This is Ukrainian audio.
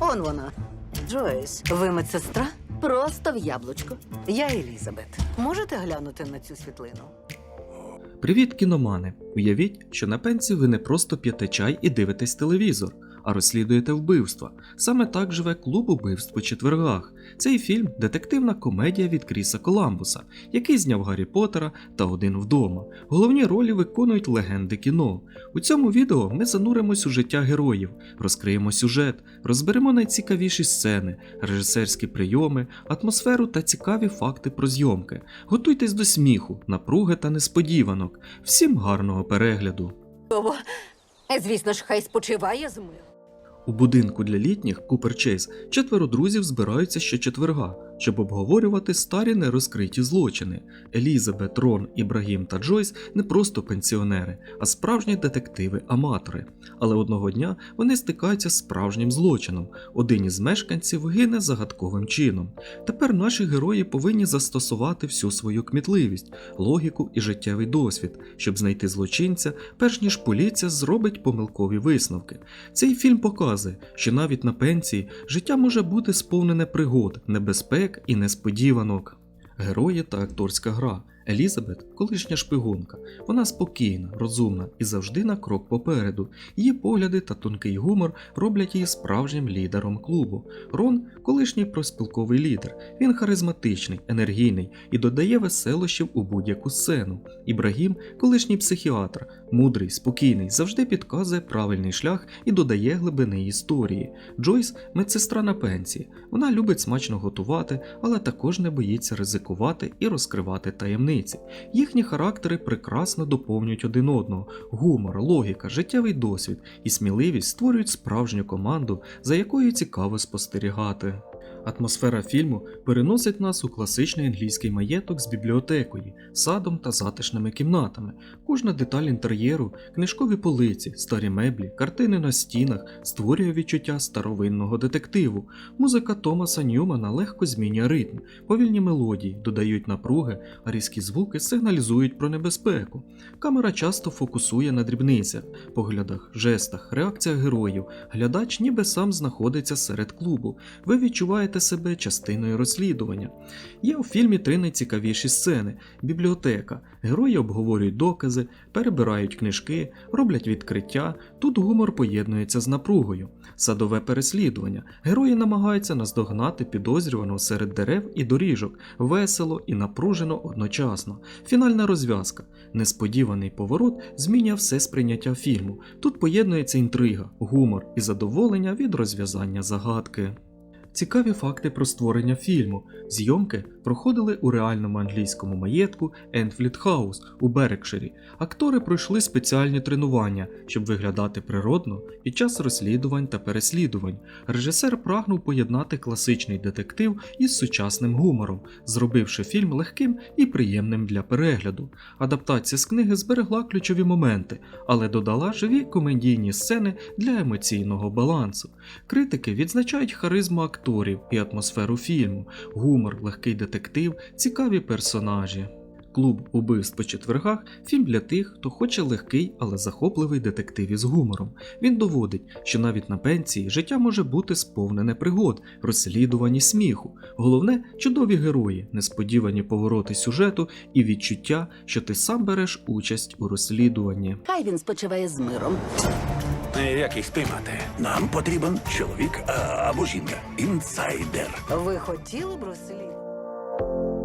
Он вона. Джойс, ви медсестра? Просто в яблучко. Я Елізабет. Можете глянути на цю світлину? Привіт, кіномани! Уявіть, що на пенсії ви не просто п'єте чай і дивитесь телевізор, а розслідуєте вбивства. Саме так живе клуб убивств по четвергах. Цей фільм детективна комедія від Кріса Коламбуса, який зняв Гаррі Поттера та один вдома. Головні ролі виконують легенди кіно. У цьому відео ми зануримось у життя героїв, розкриємо сюжет, розберемо найцікавіші сцени, режисерські прийоми, атмосферу та цікаві факти про зйомки. Готуйтесь до сміху, напруги та несподіванок. Всім гарного перегляду! Звісно ж, хай спочиває з миром. У будинку для літніх Купер Чейз четверо друзів збираються щочетверга, щоб обговорювати старі нерозкриті злочини. Елізабет, Рон, Ібрагім та Джойс не просто пенсіонери, а справжні детективи-аматори. Але одного дня вони стикаються з справжнім злочином. Один із мешканців гине загадковим чином. Тепер наші герої повинні застосувати всю свою кмітливість, логіку і життєвий досвід, щоб знайти злочинця, перш ніж поліція зробить помилкові висновки. Цей фільм показує, що навіть на пенсії життя може бути сповнене пригод, небезпек і несподіванок. Герої та акторська гра. Елізабет колишня шпигунка. Вона спокійна, розумна і завжди на крок попереду. Її погляди та тонкий гумор роблять її справжнім лідером клубу. Рон колишній проспілковий лідер. Він харизматичний, енергійний і додає веселощів у будь-яку сцену. Ібрагім колишній психіатр, мудрий, спокійний, завжди підказує правильний шлях і додає глибини історії. Джойс медсестра на пенсії. Вона любить смачно готувати, але також не боїться ризикувати і розкривати таємниці. Їхні характери прекрасно доповнюють один одного. Гумор, логіка, життєвий досвід і сміливість створюють справжню команду, за якою цікаво спостерігати. Атмосфера фільму переносить нас у класичний англійський маєток з бібліотекою, садом та затишними кімнатами. Кожна деталь інтер'єру, книжкові полиці, старі меблі, картини на стінах створює відчуття старовинного детективу. Музика Томаса Ньюмана легко змінює ритм, повільні мелодії додають напруги, а різкі звуки сигналізують про небезпеку. Камера часто фокусує на дрібницях, поглядах, жестах, реакціях героїв. Глядач ніби сам знаходиться серед клубу. Ви відчуваєте себе частиною розслідування. Є у фільмі три найцікавіші сцени: бібліотека. Герої обговорюють докази, перебирають книжки, роблять відкриття. Тут гумор поєднується з напругою. Садове переслідування. Герої намагаються наздогнати підозрюваного серед дерев і доріжок, весело і напружено одночасно. Фінальна розв'язка. Несподіваний поворот змінює все сприйняття фільму. Тут поєднується інтрига, гумор і задоволення від розв'язання загадки. Цікаві факти про створення фільму. Зйомки проходили у реальному англійському маєтку Енфліт Хаус у Берекширі. Актори пройшли спеціальні тренування, щоб виглядати природно під час розслідувань та переслідувань. Режисер прагнув поєднати класичний детектив із сучасним гумором, зробивши фільм легким і приємним для перегляду. Адаптація з книги зберегла ключові моменти, але додала живі комедійні сцени для емоційного балансу. Критики відзначають харизму акторів і атмосферу фільму, гумор, легкий детектив, цікаві персонажі. Клуб убивств по четвергах фільм для тих, хто хоче легкий, але захопливий детектив із гумором. Він доводить, що навіть на пенсії життя може бути сповнене пригод, розслідувань і сміху. Головне чудові герої, несподівані повороти сюжету і відчуття, що ти сам береш участь у розслідуванні. Хай він спочиває з миром. Як їх спіймати? Нам потрібен чоловік а, або жінка. Інсайдер. Ви хотіли б розслідувати?